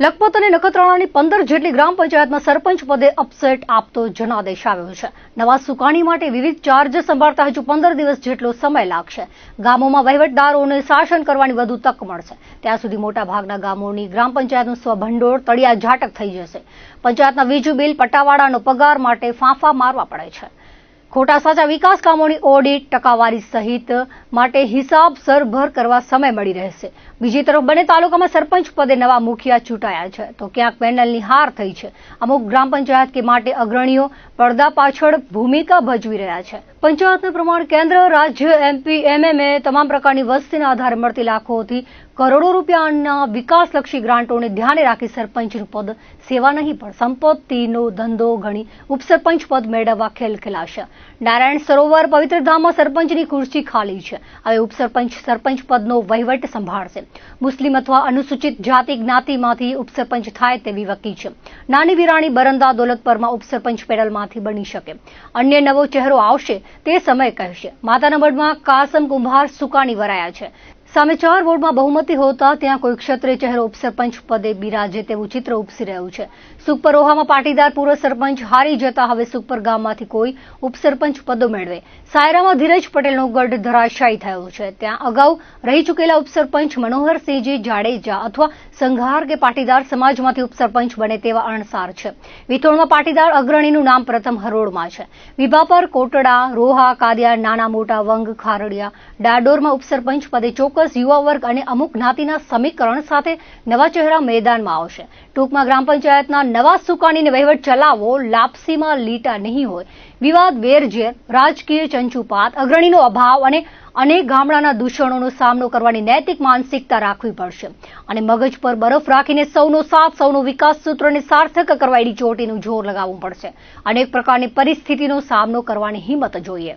લખપત અને નખત્રાણાની પંદર જેટલી ગ્રામ પંચાયતમાં સરપંચ પદે અપસેટ આપતો જનાદેશ આવ્યો છે. નવા સુકાણી માટે વિવિધ ચાર્જ સંભાળતા હજુ પંદર દિવસ જેટલો સમય લાગશે. ગામોમાં વહીવટદારોને શાસન કરવાની વધુ તક મળશે. ત્યાં સુધી મોટા ભાગના ગામોની ગ્રામ પંચાયતનું સ્વભંડોળ તળિયા ઝાટક થઈ જશે. પંચાયતના વીજ બિલ પટાવાળાનો પગાર માટે ફાંફા મારવા પડે છે. ખોટા સાચા વિકાસ કામોની ઓડિટ, ટકાવારી સહિત માટે હિસાબ સરભર કરવા સમય મળી રહેશે. બીજી તરફ બંને તાલુકામાં સરપંચ પદે નવા મુખિયા ચૂંટાયા છે. તો ક્યાંક પેનલની હાર થઈ છે. અમુક ગ્રામ પંચાયત કે માટે અગ્રણીઓ પડદા પાછળ ભૂમિકા ભજવી રહ્યા છે. પંચાયતનું પ્રમાણ કેન્દ્ર, રાજ્ય એમપી એમએમએ તમામ પ્રકારની વસ્તીના આધારે મળતી લાખોથી કરોડો રૂપિયાના વિકાસલક્ષી ગ્રાન્ટોને ધ્યાને રાખી સરપંચનું પદ સેવા નહીં, પણ સંપત્તિનો ધંધો ગણી ઉપસરપંચ પદ મેળવવા ખેલ ખેલાશે. નારાયણ સરોવર પવિત્ર ધામમાં સરપંચની ખુરશી ખાલી છે. હવે ઉપસરપંચ સરપંચ પદનો વહીવટ સંભાળશે. મુસ્લિમ અથવા અનુસૂચિત જાતિ જ્ઞાતિમાંથી ઉપસરપંચ થાય તેવી વકી છે. નાની વિરાણી બરંદા દોલતપરમાં ઉપસરપંચ પેડલમાંથી બની શકે. અન્ય નવો ચહેરો આવશે તે સમય કહેશે. માતાના મઢમાં કાસમ કુંભાર સુકાની વરાયા છે. સામે ચાર વોર્ડમાં બહુમતી હોતા ત્યાં કોઈ ક્ષત્રિય ચહેરો ઉપસરપંચ પદે બિરાજે તેવું ચિત્ર ઉપસી રહ્યું છે. સુખપરોહામાં પાટીદાર પૂર્વ સરપંચ હારી જતા હવે સુખપર ગામમાંથી કોઈ ઉપસરપંચ પદો મેળવે. સાયરામાં ધીરજ પટેલનો ગઢ ધરાશાયી થયો છે. ત્યાં અગાઉ રહી ચૂકેલા ઉપસરપંચ મનોહરસિંહજી જાડેજા અથવા સંઘાર કે પાટીદાર સમાજમાંથી ઉપસરપંચ બને તેવા અણસાર છે. વિથોણમાં પાટીદાર અગ્રણીનું નામ પ્રથમ હરોળમાં છે. વિભાપર, કોટડા, રોહા કાદિયા નાના મોટા, વંગ, ખારડિયા, ડાડોરમાં ઉપસરપંચ પદે ચોક્કસ યુવા વર્ગ અને અમુક જ્ઞાતિના સમીકરણ સાથે નવા ચહેરા મેદાનમાં આવશે. ટૂંકમાં ગ્રામ પંચાયતના નવા સુકાનીને વહીવટ ચલાવવો લાપસીમાં લીટા નહીં હોય. વિવાદ, વેરઝેર, રાજકીય ચંચુપાત, અગ્રણીનો અભાવ અને અનેક ગામડાના દૂષણોનો સામનો કરવાની નૈતિક માનસિકતા રાખવી પડશે. અને મગજ પર બરફ રાખીને સૌનો સાથ, સૌનો વિકાસ સૂત્રને સાર્થક કરવા એડી ચોટીનું જોર લગાવવું પડશે. અનેક પ્રકારની પરિસ્થિતિનો સામનો કરવાની હિંમત જોઈએ.